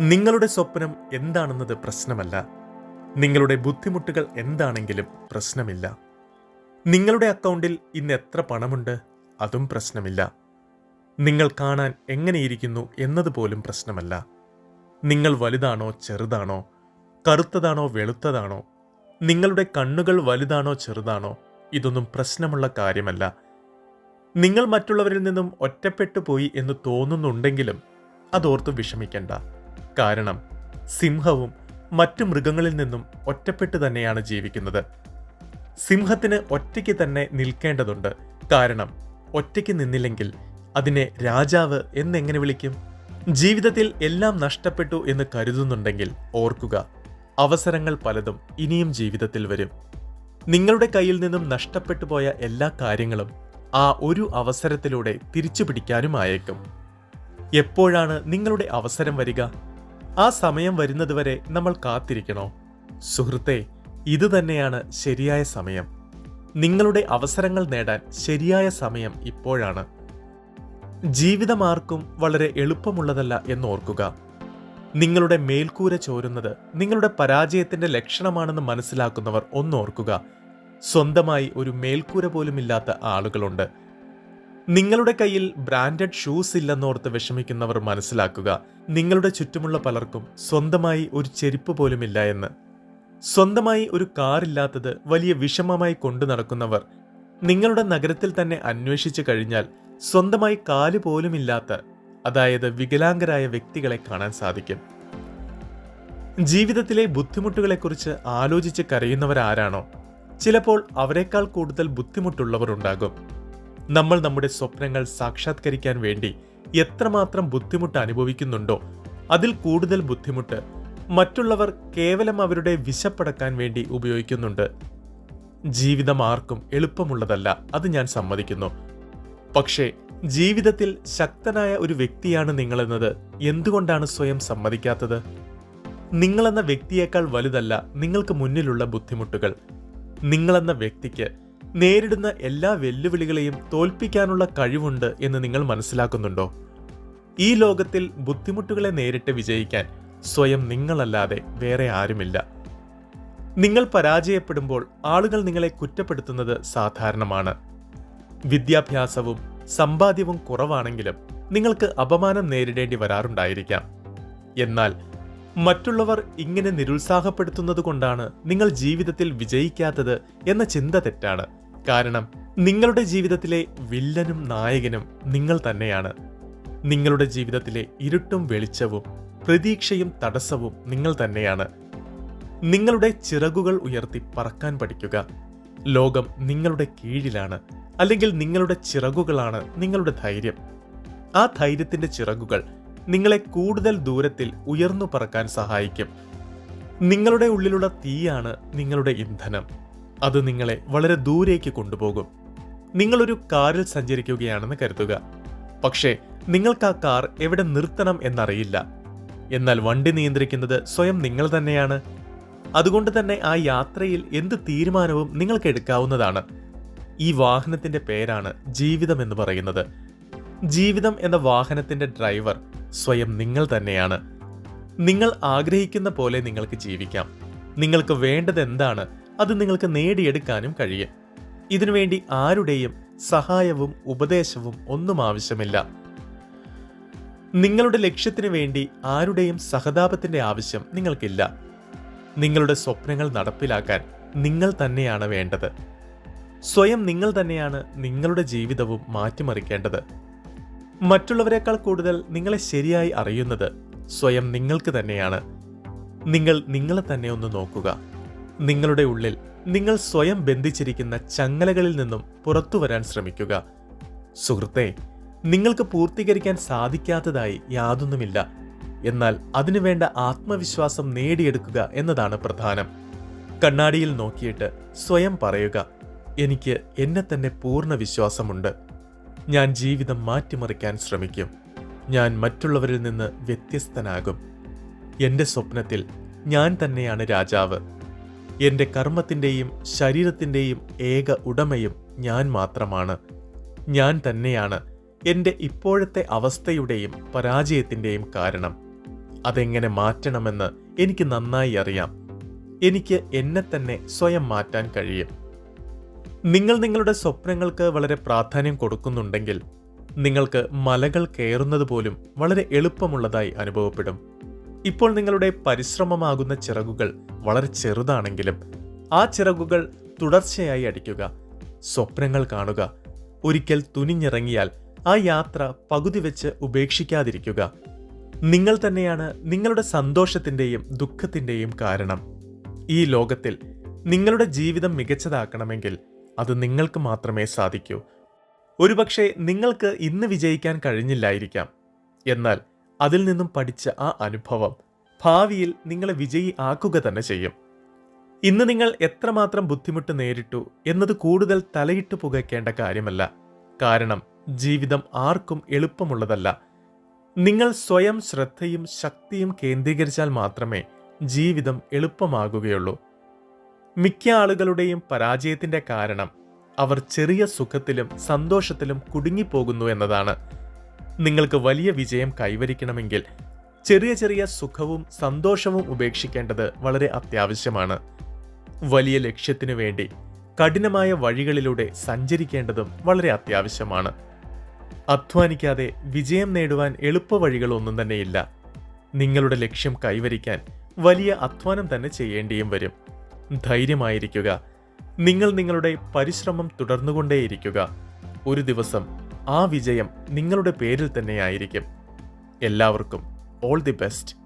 നിങ്ങളുടെ സ്വപ്നം എന്താണെന്നത് പ്രശ്നമല്ല. നിങ്ങളുടെ ബുദ്ധിമുട്ടുകൾ എന്താണെങ്കിലും പ്രശ്നമില്ല. നിങ്ങളുടെ അക്കൗണ്ടിൽ ഇന്ന് എത്ര പണമുണ്ട് അതും പ്രശ്നമില്ല. നിങ്ങൾ കാണാൻ എങ്ങനെയിരിക്കുന്നു എന്നതുപോലും പ്രശ്നമല്ല. നിങ്ങൾ വലുതാണോ ചെറുതാണോ? കറുത്തതാണോ വെളുത്തതാണോ? നിങ്ങളുടെ കണ്ണുകൾ വലുതാണോ ചെറുതാണോ? ഇതൊന്നും പ്രശ്നമുള്ള കാര്യമല്ല. നിങ്ങൾ മറ്റുള്ളവരിൽ നിന്നും ഒറ്റപ്പെട്ടു പോയി എന്ന് തോന്നുന്നുണ്ടെങ്കിലും അതോർത്ത് വിഷമിക്കണ്ട. കാരണം സിംഹവും മറ്റു മൃഗങ്ങളിൽ നിന്നും ഒറ്റപ്പെട്ടു തന്നെയാണ് ജീവിക്കുന്നത്. സിംഹത്തിന് ഒറ്റയ്ക്ക് തന്നെ നിൽക്കേണ്ടതുണ്ട്. കാരണം ഒറ്റയ്ക്ക് നിന്നില്ലെങ്കിൽ അതിനെ രാജാവ് എന്നെങ്ങനെ വിളിക്കും? ജീവിതത്തിൽ എല്ലാം നഷ്ടപ്പെട്ടു എന്ന് കരുതുന്നുണ്ടെങ്കിൽ ഓർക്കുക അവസരങ്ങൾ പലതും ഇനിയും ജീവിതത്തിൽ വരും. നിങ്ങളുടെ കയ്യിൽ നിന്നും നഷ്ടപ്പെട്ടു പോയ എല്ലാ കാര്യങ്ങളും ആ ഒരു അവസരത്തിലൂടെ തിരിച്ചു പിടിക്കാനുമായേക്കും എപ്പോഴാണ് നിങ്ങളുടെ അവസരം വരിക? ആ സമയം വരുന്നതുവരെ നമ്മൾ കാത്തിരിക്കണോ? സുഹൃത്തെ ഇത് തന്നെയാണ് ശരിയായ സമയം. നിങ്ങളുടെ അവസരങ്ങൾ നേടാൻ ശരിയായ സമയം ഇപ്പോഴാണ്. ജീവിതമാർക്കും വളരെ എളുപ്പമുള്ളതല്ല എന്നോർക്കുക. നിങ്ങളുടെ മേൽക്കൂര ചോരുന്നത് നിങ്ങളുടെ പരാജയത്തിന്റെ ലക്ഷണമാണെന്ന് മനസ്സിലാക്കുന്നവർ ഒന്നോർക്കുക. സ്വന്തമായി ഒരു മേൽക്കൂര പോലുമില്ലാത്ത ആളുകളുണ്ട്. നിങ്ങളുടെ കയ്യിൽ ബ്രാൻഡഡ് ഷൂസ് ഇല്ലെന്നോർത്ത് വിഷമിക്കുന്നവർ മനസ്സിലാക്കുക. നിങ്ങളുടെ ചുറ്റുമുള്ള പലർക്കും സ്വന്തമായി ഒരു ചെരുപ്പ് പോലുമില്ല എന്ന്. സ്വന്തമായി ഒരു കാർ ഇല്ലാത്തത് വലിയ വിഷമമായി കൊണ്ടു നടക്കുന്നവർ. നിങ്ങളുടെ നഗരത്തിൽ തന്നെ അന്വേഷിച്ചു കഴിഞ്ഞാൽ സ്വന്തമായി കാൽ പോലുമില്ലാത്ത അതായത് വികലാംഗരായ വ്യക്തികളെ കാണാൻ സാധിക്കും. ജീവിതത്തിലെ ബുദ്ധിമുട്ടുകളെക്കുറിച്ച് ആലോചിച്ച് കരയുന്നവരാരാണോ? ചിലപ്പോൾ അവരെക്കാൾ കൂടുതൽ ബുദ്ധിമുട്ടുള്ളവർ ഉണ്ടാകും നമ്മൾ നമ്മുടെ സ്വപ്നങ്ങൾ സാക്ഷാത്കരിക്കാൻ വേണ്ടി എത്രമാത്രം ബുദ്ധിമുട്ട് അനുഭവിക്കുന്നുണ്ടോ അതിൽ കൂടുതൽ ബുദ്ധിമുട്ട് മറ്റുള്ളവർ കേവലം അവരുടെ വിശപ്പടക്കാൻ വേണ്ടി ഉപയോഗിക്കുന്നുണ്ട്. ജീവിതം ആർക്കും എളുപ്പമുള്ളതല്ല അത് ഞാൻ സമ്മതിക്കുന്നു. പക്ഷേ ജീവിതത്തിൽ ശക്തനായ ഒരു വ്യക്തിയാണ് നിങ്ങളെന്നത് എന്തുകൊണ്ടാണ് സ്വയം സമ്മതിക്കാത്തത്? നിങ്ങളെന്ന വ്യക്തിയേക്കാൾ വലുതല്ല നിങ്ങൾക്ക് മുന്നിലുള്ള ബുദ്ധിമുട്ടുകൾ. നിങ്ങളെന്ന വ്യക്തിക്ക് നേരിടുന്ന എല്ലാ വെല്ലുവിളികളെയും തോൽപ്പിക്കാനുള്ള കഴിവുണ്ട് എന്ന് നിങ്ങൾ മനസ്സിലാക്കുന്നുണ്ടോ? ഈ ലോകത്തിൽ ബുദ്ധിമുട്ടുകളെ നേരിട്ട് വിജയിക്കാൻ സ്വയം നിങ്ങളല്ലാതെ വേറെ ആരുമില്ല. നിങ്ങൾ പരാജയപ്പെടുമ്പോൾ ആളുകൾ നിങ്ങളെ കുറ്റപ്പെടുത്തുന്നത് സാധാരണമാണ്. വിദ്യാഭ്യാസവും സമ്പാദ്യവും കുറവാണെങ്കിലും നിങ്ങൾക്ക് അപമാനം നേരിടേണ്ടി വരാറുണ്ടായിരിക്കാം. എന്നാൽ മറ്റുള്ളവർ ഇങ്ങനെ നിരുത്സാഹപ്പെടുത്തുന്നത് കൊണ്ടാണ് നിങ്ങൾ ജീവിതത്തിൽ വിജയിക്കാത്തത് എന്ന ചിന്ത തെറ്റാണ്. കാരണം നിങ്ങളുടെ ജീവിതത്തിലെ വില്ലനും നായകനും നിങ്ങൾ തന്നെയാണ്. നിങ്ങളുടെ ജീവിതത്തിലെ ഇരുട്ടും വെളിച്ചവും പ്രതീക്ഷയും തടസ്സവും നിങ്ങൾ തന്നെയാണ്. നിങ്ങളുടെ ചിറകുകൾ ഉയർത്തി പറക്കാൻ പഠിക്കുക. ലോകം നിങ്ങളുടെ കീഴിലാണ് അല്ലെങ്കിൽ നിങ്ങളുടെ ചിറകുകളാണ് നിങ്ങളുടെ ധൈര്യം. ആ ധൈര്യത്തിന്റെ ചിറകുകൾ നിങ്ങളെ കൂടുതൽ ദൂരത്തിൽ ഉയർന്നു പറക്കാൻ സഹായിക്കും. നിങ്ങളുടെ ഉള്ളിലുള്ള തീയാണ് നിങ്ങളുടെ ഇന്ധനം. അത് നിങ്ങളെ വളരെ ദൂരേക്ക് കൊണ്ടുപോകും. നിങ്ങളൊരു കാറിൽ സഞ്ചരിക്കുകയാണെന്ന് കരുതുക. പക്ഷേ നിങ്ങൾക്ക് ആ കാർ എവിടെ നിർത്തണം എന്നറിയില്ല. എന്നാൽ വണ്ടി നിയന്ത്രിക്കുന്നത് സ്വയം നിങ്ങൾ തന്നെയാണ്. അതുകൊണ്ട് തന്നെ ആ യാത്രയിൽ എന്ത് തീരുമാനവും നിങ്ങൾക്ക് എടുക്കാവുന്നതാണ്. ഈ വാഹനത്തിന്റെ പേരാണ് ജീവിതം എന്ന് പറയുന്നത്. ജീവിതം എന്ന വാഹനത്തിന്റെ ഡ്രൈവർ സ്വയം നിങ്ങൾ തന്നെയാണ്. നിങ്ങൾ ആഗ്രഹിക്കുന്ന പോലെ നിങ്ങൾക്ക് ജീവിക്കാം. നിങ്ങൾക്ക് വേണ്ടത് എന്താണ്? അത് നിങ്ങൾക്ക് നേടിയെടുക്കാനും കഴിയും. ഇതിനുവേണ്ടി ആരുടെയും സഹായവും ഉപദേശവും ഒന്നും ആവശ്യമില്ല. നിങ്ങളുടെ ലക്ഷ്യത്തിന് വേണ്ടി ആരുടെയും സഹതാപത്തിന്റെ ആവശ്യം നിങ്ങൾക്കില്ല. നിങ്ങളുടെ സ്വപ്നങ്ങൾ നടപ്പിലാക്കാൻ നിങ്ങൾ തന്നെയാണ് വേണ്ടത്. സ്വയം നിങ്ങൾ തന്നെയാണ് നിങ്ങളുടെ ജീവിതവും മാറ്റിമറിക്കേണ്ടത്. മറ്റുള്ളവരെക്കാൾ കൂടുതൽ നിങ്ങളെ ശരിയായി അറിയുന്നത് സ്വയം നിങ്ങൾക്ക് തന്നെയാണ്. നിങ്ങൾ നിങ്ങളെ തന്നെ ഒന്ന് നോക്കുക. നിങ്ങളുടെ ഉള്ളിൽ നിങ്ങൾ സ്വയം ബന്ധിച്ചിരിക്കുന്ന ചങ്ങലകളിൽ നിന്നും പുറത്തു വരാൻ ശ്രമിക്കുക. സുഹൃത്തെ നിങ്ങൾക്ക് പൂർത്തീകരിക്കാൻ സാധിക്കാത്തതായി യാതൊന്നുമില്ല. എന്നാൽ അതിനുവേണ്ട ആത്മവിശ്വാസം നേടിയെടുക്കുക എന്നതാണ് പ്രധാനം. കണ്ണാടിയിൽ നോക്കിയിട്ട് സ്വയം പറയുക എനിക്ക് എന്നെ തന്നെ പൂർണ വിശ്വാസമുണ്ട്. ഞാൻ ജീവിതം മാറ്റിമറിക്കാൻ ശ്രമിക്കും. ഞാൻ മറ്റുള്ളവരിൽ നിന്ന് വ്യത്യസ്തനാകും. എന്റെ സ്വപ്നത്തിൽ ഞാൻ തന്നെയാണ് രാജാവ്. എന്റെ കർമ്മത്തിന്റെയും ശരീരത്തിന്റെയും ഏക ഉടമയും ഞാൻ മാത്രമാണ്. ഞാൻ തന്നെയാണ് എന്റെ ഇപ്പോഴത്തെ അവസ്ഥയുടെയും പരാജയത്തിന്റെയും കാരണം. അതെങ്ങനെ മാറ്റണമെന്ന് എനിക്ക് നന്നായി അറിയാം. എനിക്ക് എന്നെ തന്നെ സ്വയം മാറ്റാൻ കഴിയും. നിങ്ങൾ നിങ്ങളുടെ സ്വപ്നങ്ങൾക്ക് വളരെ പ്രാധാന്യം കൊടുക്കുന്നുണ്ടെങ്കിൽ നിങ്ങൾക്ക് മലകൾ കയറുന്നത് പോലും വളരെ എളുപ്പമുള്ളതായി അനുഭവപ്പെടും. ഇപ്പോൾ നിങ്ങളുടെ പരിശ്രമമാകുന്ന ചിറകുകൾ വളരെ ചെറുതാണെങ്കിലും ആ ചിറകുകൾ തുടർച്ചയായി അടിക്കുക സ്വപ്നങ്ങൾ കാണുക ഒരിക്കൽ തുനിഞ്ഞിറങ്ങിയാൽ ആ യാത്ര പകുതി വെച്ച് ഉപേക്ഷിക്കാതിരിക്കുക. നിങ്ങൾ തന്നെയാണ് നിങ്ങളുടെ സന്തോഷത്തിന്റെയും ദുഃഖത്തിന്റെയും കാരണം. ഈ ലോകത്തിൽ നിങ്ങളുടെ ജീവിതം മികച്ചതാക്കണമെങ്കിൽ അത് നിങ്ങൾക്ക് മാത്രമേ സാധിക്കൂ. ഒരുപക്ഷെ നിങ്ങൾക്ക് ഇന്ന് വിജയിക്കാൻ കഴിഞ്ഞില്ലായിരിക്കാം. എന്നാൽ അതിൽ നിന്നും പഠിച്ച ആ അനുഭവം ഭാവിയിൽ നിങ്ങളെ വിജയി ആക്കുക തന്നെ ചെയ്യും. ഇന്ന് നിങ്ങൾ എത്രമാത്രം ബുദ്ധിമുട്ട് നേരിട്ടു എന്നത് കൂടുതൽ തലയിട്ട് പുകയ്ക്കേണ്ട കാര്യമല്ല. കാരണം ജീവിതം ആർക്കും എളുപ്പമുള്ളതല്ല. നിങ്ങൾ സ്വയം ശ്രദ്ധയും ശക്തിയും കേന്ദ്രീകരിച്ചാൽ മാത്രമേ ജീവിതം എളുപ്പമാകുകയുള്ളൂ. മിക്ക ആളുകളുടെയും പരാജയത്തിന്റെ കാരണം അവർ ചെറിയ സുഖത്തിലും സന്തോഷത്തിലും കുടുങ്ങിപ്പോകുന്നു എന്നതാണ്. നിങ്ങൾക്ക് വലിയ വിജയം കൈവരിക്കണമെങ്കിൽ ചെറിയ ചെറിയ സുഖവും സന്തോഷവും ഉപേക്ഷിക്കേണ്ടത് വളരെ അത്യാവശ്യമാണ്. വലിയ ലക്ഷ്യത്തിനു വേണ്ടി കഠിനമായ വഴികളിലൂടെ സഞ്ചരിക്കേണ്ടതും വളരെ അത്യാവശ്യമാണ്. അധ്വാനിക്കാതെ വിജയം നേടുവാൻ എളുപ്പവഴികളൊന്നും തന്നെയില്ല. നിങ്ങളുടെ ലക്ഷ്യം കൈവരിക്കാൻ വലിയ അധ്വാനം തന്നെ ചെയ്യേണ്ടിയും വരും. ധൈര്യമായിരിക്കുക. നിങ്ങൾ നിങ്ങളുടെ പരിശ്രമം തുടർന്നുകൊണ്ടേയിരിക്കുക. ഒരു ദിവസം ആ വിജയം നിങ്ങളുടെ പേരിൽ തന്നെയായിരിക്കും. എല്ലാവർക്കും ഓൾ ദി ബെസ്റ്റ്.